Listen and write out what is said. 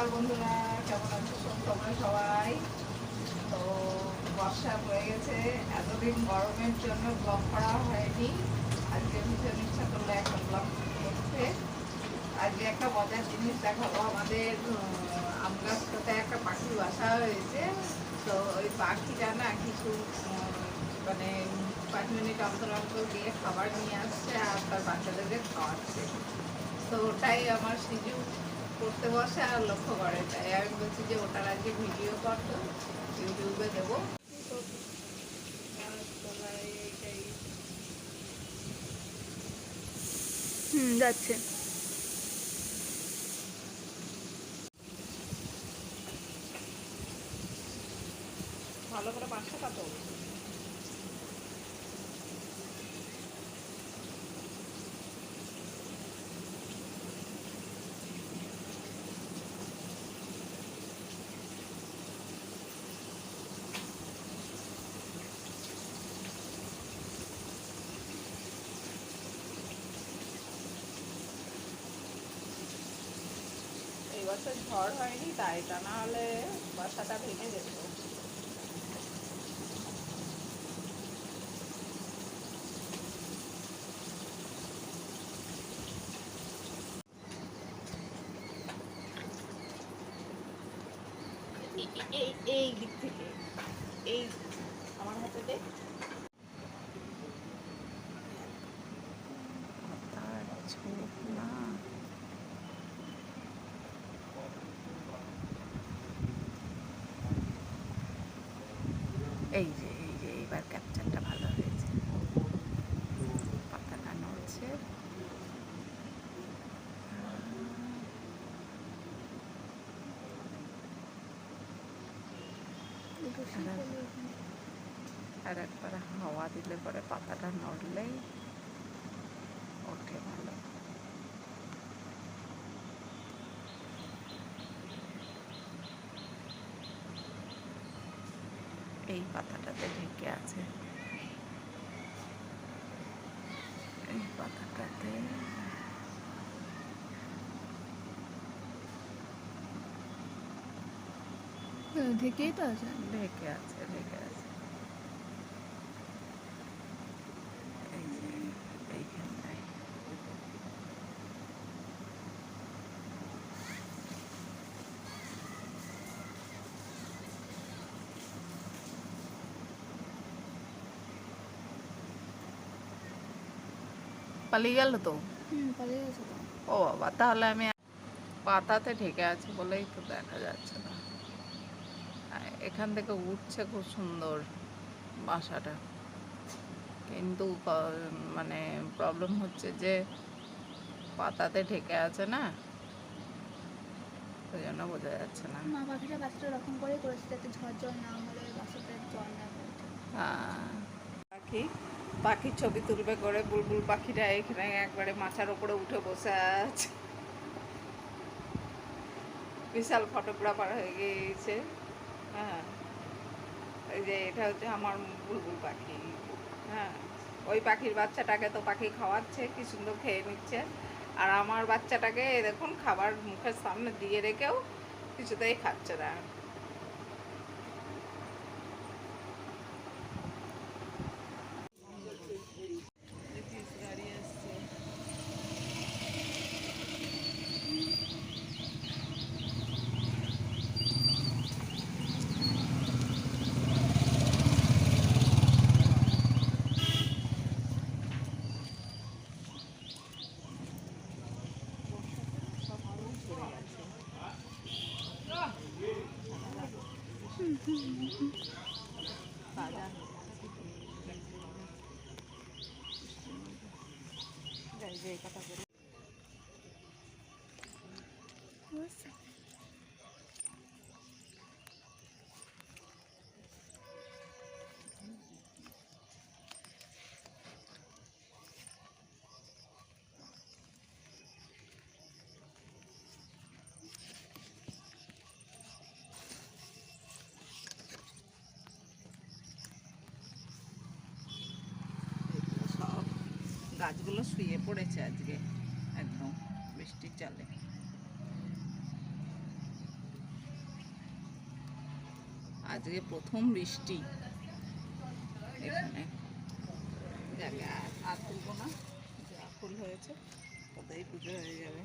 নমস্কার বন্ধুরা, কেমন আছো তোমরা সবাই? তো বর্ষা হয়ে গেছে, এতদিন গরমের জন্য ব্লগ করা হয়নি। আজকে ভীষণ ইচ্ছা করল একটা ব্লগ করতে আজকে একটা মজার জিনিস দেখাবো। আমাদের আম গাছটাতে একটা পাখি বাসা হয়েছে। তো ওই পাখিটা না কিছু মানে পাঁচ মিনিট অন্তর অন্তর গিয়ে খাবার নিয়ে আসছে আর তার বাচ্চাদেরকে খাওয়াচ্ছে। তো ওটাই আমার সিজু। করতে বসে আর লক্ষ্য করে তাই আমি বলছি যে ওটার আজকে ভিডিও করতো ইউটিউবে দেবো। হুম যাচ্ছে। ভালো করে পাঁচশো তো? এই বছর ঝড় হয়নি, তাই তা না হলে বাসাটা ভেঙে যেত। এই এই দিক থেকে, এই আমার হাতে দেখ না। এই যে এই যে এইবার ক্যাপচারটা ভালো হয়েছে। পাতাটা নড়ছে আর একবার হাওয়া দিলে পরে পাতাটা নড়লেই ওঠে ভালো এই পাতাটাতে ঢেকে আছে। এই পাতাটাতে ঢেকেই তো আছে। ঢেকে আছে ঢেকে আছে এই যে এইখানটায় পালিয়ে গেল তো? ও বাবা তাহলে আমি পাতাতে ঢেকে আছে বলেই তো দেখা যাচ্ছে না। এখান থেকে উঠছে খুব সুন্দর বাসাটা। কিন্তু মানে প্রবলেম হচ্ছে যে পাতাতে ঢেকে আছে না ওই জন্য বোঝা যাচ্ছে না। মা পাখিটা বাচ্চাটা রকম করেই করেছে যাতে ঝড় জল না হলে বাসাতে জল না আহ, পাখি পাখির ছবি তুলবে করে, বুলবুল পাখিটা এখানে, একবারে মাথার ওপরে উঠে বসে আছে। বিশাল ফটোগ্রাফার হয়ে গিয়েছে। হ্যাঁ। এই যে এটা হচ্ছে আমার বুলবুল পাখি। হ্যাঁ। ওই পাখির বাচ্চাটাকে তো পাখি খাওয়াচ্ছে, কি সুন্দর খেয়ে নিচ্ছে। আর আমার বাচ্চাটাকে, দেখুন, খাবার মুখের সামনে দিয়ে রেখেও কিছুতেই খাচ্ছে না। Padahal. Gak jadi kata gue. Masak. গাছগুলো শুয়ে পড়েছে আজকে। একদম বৃষ্টির চালে। আজকে প্রথম বৃষ্টি। এখানে। আর তুলব না। যা ফুল হয়েছে কোথায় পুজো হয়ে যাবে।